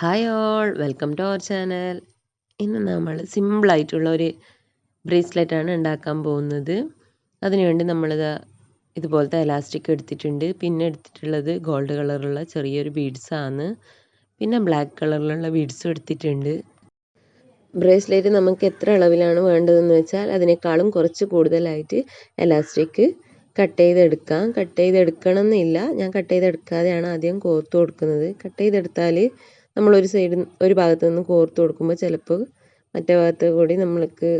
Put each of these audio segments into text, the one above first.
Hi all welcome to our channel ഇന്ന് നമ്മൾ സിമ്പിളായിട്ടുള്ള ഒരു ബ്രേസ്ലെറ്റാണ് ഉണ്ടാക്കാൻ പോകുന്നത്. അതിനുവേണ്ടി നമ്മളിത് ഇതുപോലത്തെ എലാസ്റ്റിക് എടുത്തിട്ടുണ്ട്. പിന്നെ എടുത്തിട്ടുള്ളത് ഗോൾഡ് കളറുള്ള ചെറിയൊരു ബീഡ്സാണ് പിന്നെ ബ്ലാക്ക് കളറിലുള്ള ബീഡ്സും എടുത്തിട്ടുണ്ട്. ബ്രേസ്ലെറ്റ് നമുക്ക് എത്ര അളവിലാണ് വേണ്ടതെന്ന് വെച്ചാൽ അതിനേക്കാളും കുറച്ച് കൂടുതലായിട്ട് എലാസ്റ്റിക് കട്ട് ചെയ്തെടുക്കാം. കട്ട് ചെയ്തെടുക്കണം എന്നില്ല ഞാൻ കട്ട് ചെയ്തെടുക്കാതെയാണ് ആദ്യം കോർത്ത് കൊടുക്കുന്നത്. കട്ട് ചെയ്തെടുത്താൽ നമ്മളൊരു സൈഡിൽ ഒരു ഭാഗത്ത് നിന്ന് കോർത്ത് കൊടുക്കുമ്പോൾ ചിലപ്പോൾ മറ്റേ ഭാഗത്ത് കൂടി നമ്മൾക്ക്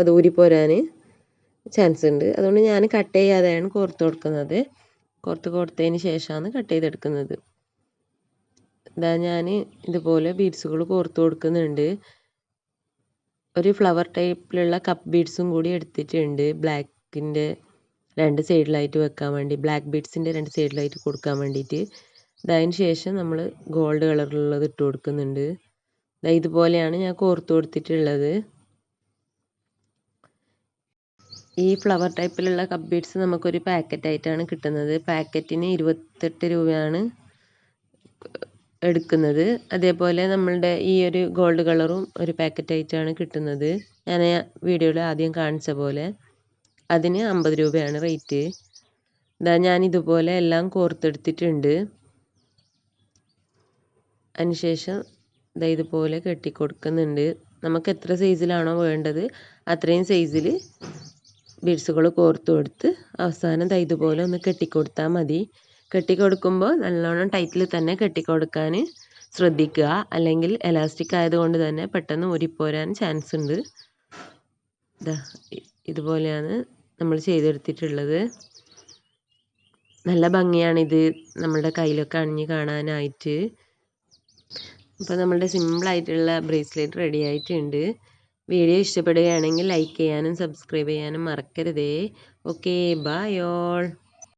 അത് ഊരിപ്പോരാൻ ചാൻസ് ഉണ്ട്. അതുകൊണ്ട് ഞാൻ കട്ട് ചെയ്യാതെയാണ് കോർത്ത് കൊടുക്കുന്നത്. കോർത്ത് കൊടുത്തതിന് ശേഷമാണ് കട്ട് ചെയ്തെടുക്കുന്നത്. ഇതാ ഞാൻ ഇതുപോലെ ബീഡ്സുകൾ കോർത്ത് കൊടുക്കുന്നുണ്ട്. ഒരു ഫ്ലവർ ടൈപ്പിലുള്ള കപ്പ് ബീഡ്സും കൂടി എടുത്തിട്ടുണ്ട്. ബ്ലാക്കിന്റെ രണ്ട് സൈഡിലായിട്ട് വെക്കാൻ വേണ്ടി ബ്ലാക്ക് ബീഡ്സിന്റെ രണ്ട് സൈഡിലായിട്ട് കൊടുക്കാൻ വേണ്ടിയിട്ട്. അതിന് ശേഷം നമ്മൾ ഗോൾഡ് കളറിലുള്ളത് ഇട്ട് കൊടുക്കുന്നുണ്ട്. ഇതുപോലെയാണ് ഞാൻ കോർത്ത് കൊടുത്തിട്ടുള്ളത്. ഈ ഫ്ലവർ ടൈപ്പിലുള്ള കപ്പ് ബീഡ്സ് നമുക്കൊരു പാക്കറ്റായിട്ടാണ് കിട്ടുന്നത്. പാക്കറ്റിന് ഇരുപത്തെട്ട് രൂപയാണ് എടുക്കുന്നത്. അതേപോലെ നമ്മളുടെ ഈ ഒരു ഗോൾഡ് കളറും ഒരു പാക്കറ്റായിട്ടാണ് കിട്ടുന്നത്. ഞാൻ വീഡിയോയിൽ ആദ്യം കാണിച്ച പോലെ അതിന് അമ്പത് രൂപയാണ് റേറ്റ് ഇതാ ഞാൻ ഇതുപോലെ എല്ലാം കോർത്തെടുത്തിട്ടുണ്ട്. അതിനുശേഷം ദാ ഇതുപോലെ കെട്ടിക്കൊടുക്കുന്നുണ്ട്. നമുക്ക് എത്ര സൈസിലാണോ വേണ്ടത് അത്രയും സൈസിൽ ബീഡ്സുകൾ കോർത്ത് കൊടുത്ത് അവസാനം ദാ ഇതുപോലെ ഒന്ന് കെട്ടിക്കൊടുത്താൽ മതി. കെട്ടിക്കൊടുക്കുമ്പോൾ നല്ലോണം ടൈറ്റിൽ തന്നെ കെട്ടിക്കൊടുക്കാൻ ശ്രദ്ധിക്കുക. അല്ലെങ്കിൽ എലാസ്റ്റിക് ആയതുകൊണ്ട് തന്നെ പെട്ടെന്ന് ഊരിപ്പോരാൻ ചാൻസ് ഉണ്ട്. ഇതാ ഇതുപോലെയാണ് നമ്മൾ ചെയ്തെടുത്തിട്ടുള്ളത്. നല്ല ഭംഗിയാണിത് നമ്മളുടെ കയ്യിലൊക്കെ അണിഞ്ഞ് കാണാനായിട്ട്. അപ്പോൾ നമ്മളുടെ സിമ്പിളായിട്ടുള്ള ബ്രേസ്ലെറ്റ് റെഡി ആയിട്ടുണ്ട്. വീഡിയോ ഇഷ്ടപ്പെടുകയാണെങ്കിൽ ലൈക്ക് ചെയ്യാനും സബ്സ്ക്രൈബ് ചെയ്യാനും മറക്കരുതേ. Okay bye all